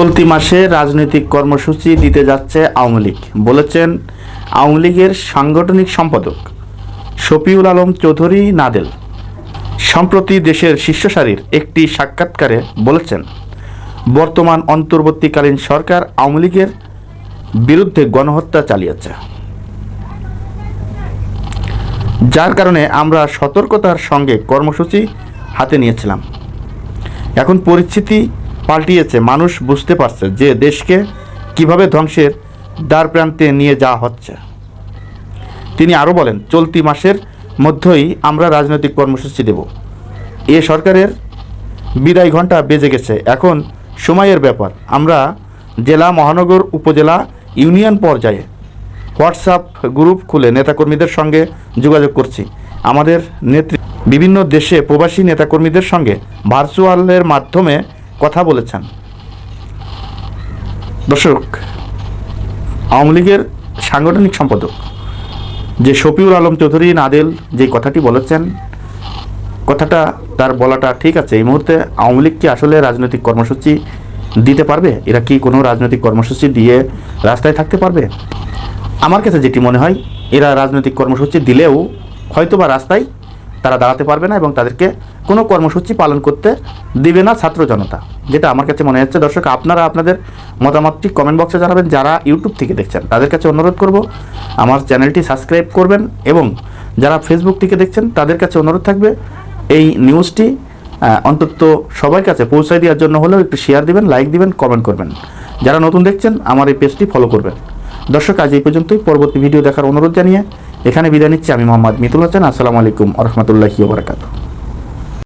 চলতি মাসে রাজনৈতিক কর্মসূচি দিতে যাচ্ছে আওয়ামী লীগ, বলেছেন আওয়ামী লীগের সাংগঠনিক সম্পাদক শফিউল আলম চৌধুরী নাদেল। সম্প্রতি দেশের শীর্ষ সারির একটি সাক্ষাৎকারে বলেছেন, বর্তমান অন্তর্বর্তীকালীন সরকার আওয়ামী লীগের বিরুদ্ধে গণহত্যা চালিয়েছে। যার কারণে আমরা সতর্কতার সঙ্গে কর্মসূচি হাতে নিয়েছিলাম। এখন পরিস্থিতি পাল্টিয়েছে, মানুষ বুঝতে পারছে যে দেশকে কীভাবে ধ্বংসের দ্বার প্রান্তে নিয়ে যাওয়া হচ্ছে। তিনি আরও বলেন, চলতি মাসের মধ্যেই আমরা রাজনৈতিক কর্মসূচি দেব। এ সরকারের বিদায় ঘণ্টা বেজে গেছে। এখন সময়ের ব্যাপার। আমরা জেলা, মহানগর, উপজেলা, ইউনিয়ন পর্যায়ে হোয়াটসঅ্যাপ গ্রুপ খুলে নেতাকর্মীদের সঙ্গে যোগাযোগ করছি। আমাদের নেত্রী বিভিন্ন দেশে প্রবাসী নেতাকর্মীদের সঙ্গে ভার্চুয়ালের মাধ্যমে কথা বলেছেন। দর্শক, আওয়ামী লীগের সাংগঠনিক সম্পাদক যে শফিউল আলম চৌধুরী নাদেল যে কথাটি বলেছেন, কথাটা তার বলাটা ঠিক আছে। এই মুহূর্তে আওয়ামী লীগ কি আসলে রাজনৈতিক কর্মসূচি দিতে পারবে? এরা কি কোনো রাজনৈতিক কর্মসূচি দিয়ে রাস্তায় থাকতে পারবে? আমার কাছে যেটি মনে হয়, এরা রাজনৈতিক কর্মসূচি দিলেও হয়তো বা রাস্তায় তারা দাঁড়াতে পারবে না এবং তাদেরকে কোনো কর্মসূচি পালন করতে দিবে না ছাত্র জনতা, যেটা আমার কাছে মনে হচ্ছে। দর্শক, আপনারা আপনাদের মতামতটি কমেন্ট বক্সে জানাবেন। যারা ইউটিউব থেকে দেখছেন, তাদের কাছে অনুরোধ করব, আমার চ্যানেলটি সাবস্ক্রাইব করবেন এবং যারা ফেসবুক থেকে দেখছেন, তাদের কাছে অনুরোধ থাকবে, এই নিউজটি অন্তত সবার কাছে পৌঁছায় দেওয়ার জন্য হলেও একটু শেয়ার দিবেন লাইক দিবেন কমেন্ট করবেন। যারা নতুন দেখছেন, আমার এই পেজটি ফলো করবেন। দর্শক, আজ এই পর্যন্তই। পরবর্তী ভিডিও দেখার অনুরোধ জানিয়ে এখানে বিদায় নিচ্ছি আমি মোহাম্মদ মিতুল হোসেন। আসসালামু আলাইকুম রহমতুল্লাহি বারাকাতু